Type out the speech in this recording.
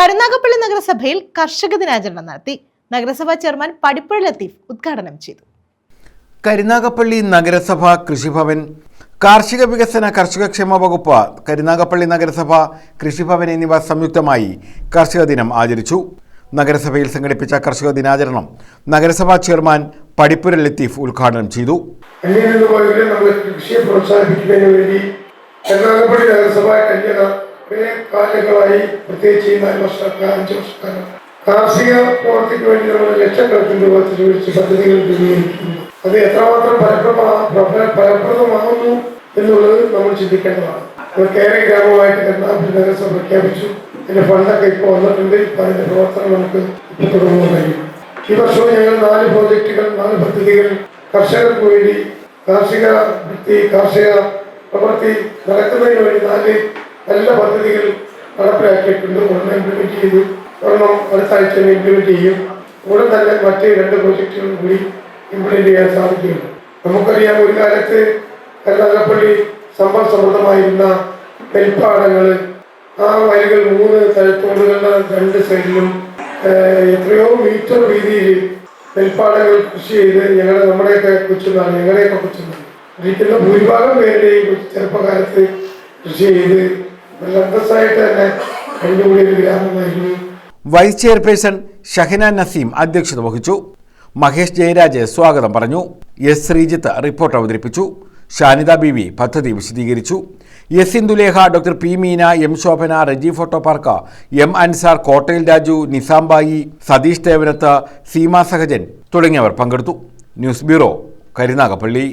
കരുനാഗപ്പള്ളി നഗരസഭയിൽ കർഷക ദിനാചരണം നടത്തി. നഗരസഭാ ചെയർമാൻ പടിപ്പുഴ ലത്തീഫ് ഉദ്ഘാടനം ചെയ്തു. കരുനാഗപ്പള്ളി നഗരസഭ കൃഷിഭവൻ. കാർഷിക വികസന കർഷകക്ഷേമ വകുപ്പ് കരുനാഗപ്പള്ളി നഗരസഭ കൃഷിഭവൻ എന്നിവ സംയുക്തമായി കർഷക ദിനം ആചരിച്ചു. നഗരസഭയിൽ സംഘടിപ്പിച്ച കർഷക ദിനാചരണം നഗരസഭാ ചെയർമാൻ പടിപ്പുര ലത്തീഫ് ഉദ്ഘാടനം ചെയ്തു. കൃഷിയെ പ്രോത്സാഹിപ്പിക്കുന്നതിന് വേണ്ടി കരുനാഗപ്പള്ളി നഗരസഭ കഴിഞ്ഞ കുറേ കാലങ്ങളായി പ്രത്യേകിച്ച് ഈ നാല് വർഷക്കാലം അഞ്ച് വർഷക്കാലം. കാർഷിക പ്രവർത്തിക്ക് വേണ്ടി നമ്മൾ ലക്ഷക്കണക്കിന് രൂപ ചെലവഴിച്ച് പദ്ധതികൾ വിനിയോഗിക്കുന്നു അത് എത്രമാത്രം ഫലപ്രദമാ ഫല- ഫലപ്രദമാകുന്നു എന്നുള്ളത് നമ്മൾ ചിന്തിക്കേണ്ടതാണ്. കേരള ഗ്രാമമായിട്ട് കരുനാഗപ്പള്ളി നഗരസഭ പ്രഖ്യാപിച്ചു. അതിന്റെ ഫണ്ടൊക്കെ ഇപ്പോൾ വന്നിട്ടുണ്ട്. ഇപ്പൊ അതിന്റെ പ്രവർത്തനം നമുക്ക് ഇപ്പോൾ തുടങ്ങുവാൻ കഴിയും. ഈ വർഷവും ഞങ്ങൾ നാല് പ്രോജക്റ്റുകൾ നാല് പദ്ധതികൾ കർഷകർക്ക് വേണ്ടി കാർഷിക വൃത്തി കാർഷിക പ്രവൃത്തി നടക്കുന്നതിന് വേണ്ടി നാല് നല്ല പദ്ധതികൾ നടപ്പിലാക്കിയിട്ടുണ്ട്. ഒരെണ്ണം ഇംപ്ലിമെന്റ് ചെയ്തു. ഒരെണ്ണം അടുത്ത ആഴ്ച തന്നെ ഇംപ്ലിമെന്റ് ചെയ്യും. ഉടൻ തന്നെ മറ്റ് രണ്ട് പ്രോജക്റ്റുകളും കൂടി ഇംപ്ലിമെന്റ് ചെയ്യാൻ സാധിക്കുകയുള്ളൂ നമുക്കറിയാം ഒരു കാലത്ത് കരുനാഗപ്പള്ളി സമ്പൽ സമൃദ്ധമായിരുന്ന നെൽപ്പാടങ്ങൾ ആ വയലുകൾ മൂന്ന് തലത്തോടുകളുടെ രണ്ട് സൈഡിലും എത്രയോ മീറ്റർ വീതിയിൽ നെൽപ്പാടങ്ങൾ കൃഷി ചെയ്ത് ഞങ്ങളെ നമ്മുടെയൊക്കെ കൊച്ചുന്നാണ് ഞങ്ങളുടെയൊക്കെ കൊച്ചുന്നാണ് ഇരിക്കുന്ന ഭൂരിഭാഗം പേരുടെയും ചെറുപ്പകാലത്ത് കൃഷി ചെയ്ത് വൈസ് ചെയർപേഴ്സൺ ഷഹന നസീം അധ്യക്ഷത വഹിച്ചു. മഹേഷ് ജയരാജ് സ്വാഗതം പറഞ്ഞു. എസ് ശ്രീജിത്ത് റിപ്പോർട്ട് അവതരിപ്പിച്ചു. ഷാനിത ബി വി പദ്ധതി വിശദീകരിച്ചു. S Indulekha doctor P Meena M Sobhana Reji photo park M Ansar Kottayil Raju Nizambhai Satheesh Devanath Seema Sahajan തുടങ്ങിയവർ പങ്കെടുത്തു. News bureau Karunagappally.